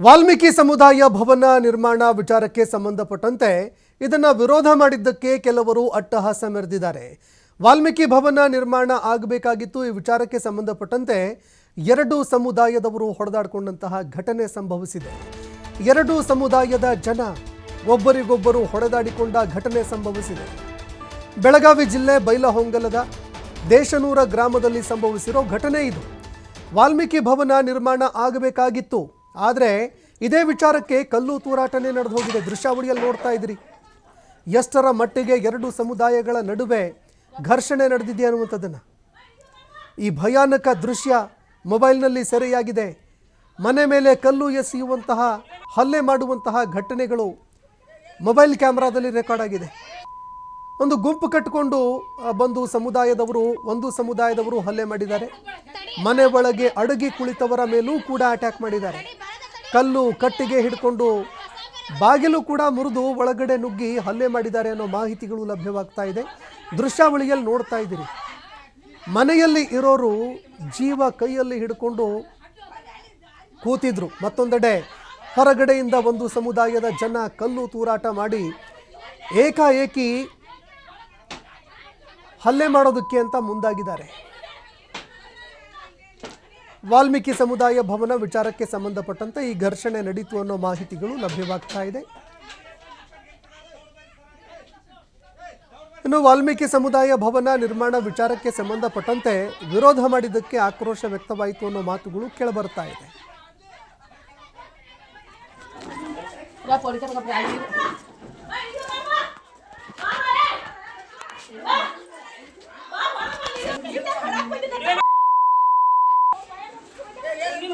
ವಾಲ್ಮೀಕಿ ಸಮುದಾಯ ಭವನ ನಿರ್ಮಾಣ ವಿಚಾರಕ್ಕೆ ಸಂಬಂಧಪಟ್ಟಂತೆ ಇದನ್ನು ವಿರೋಧ ಮಾಡಿದ್ದಕ್ಕೆ ಕೆಲವರು ಅಟ್ಟಹಾಸ ಮೆರೆದಿದ್ದಾರೆ. ವಾಲ್ಮೀಕಿ ಭವನ ನಿರ್ಮಾಣ ಆಗಬೇಕಾಗಿತ್ತು ಈ ವಿಚಾರಕ್ಕೆ ಸಂಬಂಧಪಟ್ಟಂತೆ ಎರಡು ಸಮುದಾಯದವರು ಹೊಡೆದಾಡಿಕೊಂಡಂತಹ ಘಟನೆ ಸಂಭವಿಸಿದೆ. ಎರಡು ಸಮುದಾಯದ ಜನ ಒಬ್ಬರಿಗೊಬ್ಬರು ಹೊಡೆದಾಡಿಕೊಂಡ ಘಟನೆ ಸಂಭವಿಸಿದೆ. ಬೆಳಗಾವಿ ಜಿಲ್ಲೆ ಬೈಲಹೊಂಗಲದ ದೇಶನೂರ ಗ್ರಾಮದಲ್ಲಿ ಸಂಭವಿಸಿರೋ ಘಟನೆ ಇದು. ವಾಲ್ಮೀಕಿ ಭವನ ನಿರ್ಮಾಣ ಆಗಬೇಕಾಗಿತ್ತು. ಆದರೆ ಇದೇ ವಿಚಾರಕ್ಕೆ ಕಲ್ಲು ತೂರಾಟನೇ ನಡೆದು ಹೋಗಿದೆ. ದೃಶ್ಯಾವಳಿಯಲ್ಲಿ ನೋಡ್ತಾ ಇದ್ರಿ ಎಷ್ಟರ ಮಟ್ಟಿಗೆ ಎರಡು ಸಮುದಾಯಗಳ ನಡುವೆ ಘರ್ಷಣೆ ನಡೆದಿದೆ ಅನ್ನುವಂಥದ್ದನ್ನು. ಈ ಭಯಾನಕ ದೃಶ್ಯ ಮೊಬೈಲ್ನಲ್ಲಿ ಸೆರೆಯಾಗಿದೆ. ಮನೆ ಮೇಲೆ ಕಲ್ಲು ಎಸೆಯುವಂತಹ, ಹಲ್ಲೆ ಮಾಡುವಂತಹ ಘಟನೆಗಳು ಮೊಬೈಲ್ ಕ್ಯಾಮ್ರಾದಲ್ಲಿ ರೆಕಾರ್ಡ್ ಆಗಿದೆ. ಒಂದು ಗುಂಪು ಕಟ್ಟಿಕೊಂಡು ಬಂದು ಸಮುದಾಯದವರು, ಒಂದು ಸಮುದಾಯದವರು ಹಲ್ಲೆ ಮಾಡಿದ್ದಾರೆ. ಮನೆ ಒಳಗೆ ಅಡಗಿ ಕುಳಿತವರ ಮೇಲೂ ಕೂಡ ಅಟ್ಯಾಕ್ ಮಾಡಿದ್ದಾರೆ. ಕಲ್ಲು ಕಟ್ಟಿಗೆ ಹಿಡ್ಕೊಂಡು ಬಾಗಿಲು ಕೂಡ ಮುರಿದು ಒಳಗಡೆ ನುಗ್ಗಿ ಹಲ್ಲೆ ಮಾಡಿದ್ದಾರೆ ಅನ್ನೋ ಮಾಹಿತಿಗಳು ಲಭ್ಯವಾಗ್ತಾ ಇದೆ. ದೃಶ್ಯಾವಳಿಯಲ್ಲಿ ನೋಡ್ತಾ ಇದ್ದೀರಿ. ಮನೆಯಲ್ಲಿ ಇರೋರು ಜೀವ ಕೈಯಲ್ಲಿ ಹಿಡ್ಕೊಂಡು ಕೂತಿದ್ರು. ಮತ್ತೊಂದೆಡೆ ಹೊರಗಡೆಯಿಂದ ಒಂದು ಸಮುದಾಯದ ಜನ ಕಲ್ಲು ತೂರಾಟ ಮಾಡಿ ಏಕಾಏಕಿ ಹಲ್ಲೆ ಮಾಡೋದಕ್ಕೆ ಅಂತ ಮುಂದಾಗಿದ್ದಾರೆ. ವಾಲ್ಮೀಕಿ ಸಮುದಾಯ ಭವನ ವಿಚಾರಕ್ಕೆ ಸಂಬಂಧಪಟ್ಟಂತೆ ಈ ಘರ್ಷಣೆ ನಡೀತು ಅನ್ನೋ ಮಾಹಿತಿಗಳು ಲಭ್ಯವಾಗ್ತಾ ಇದೆ. ಇನ್ನು ವಾಲ್ಮೀಕಿ ಸಮುದಾಯ ಭವನ ನಿರ್ಮಾಣ ವಿಚಾರಕ್ಕೆ ಸಂಬಂಧಪಟ್ಟಂತೆ ವಿರೋಧ ಮಾಡಿದ್ದಕ್ಕೆ ಆಕ್ರೋಶ ವ್ಯಕ್ತವಾಯಿತು ಅನ್ನೋ ಮಾತುಗಳು ಕೇಳಬರ್ತಾ ಇದೆ. Yeah!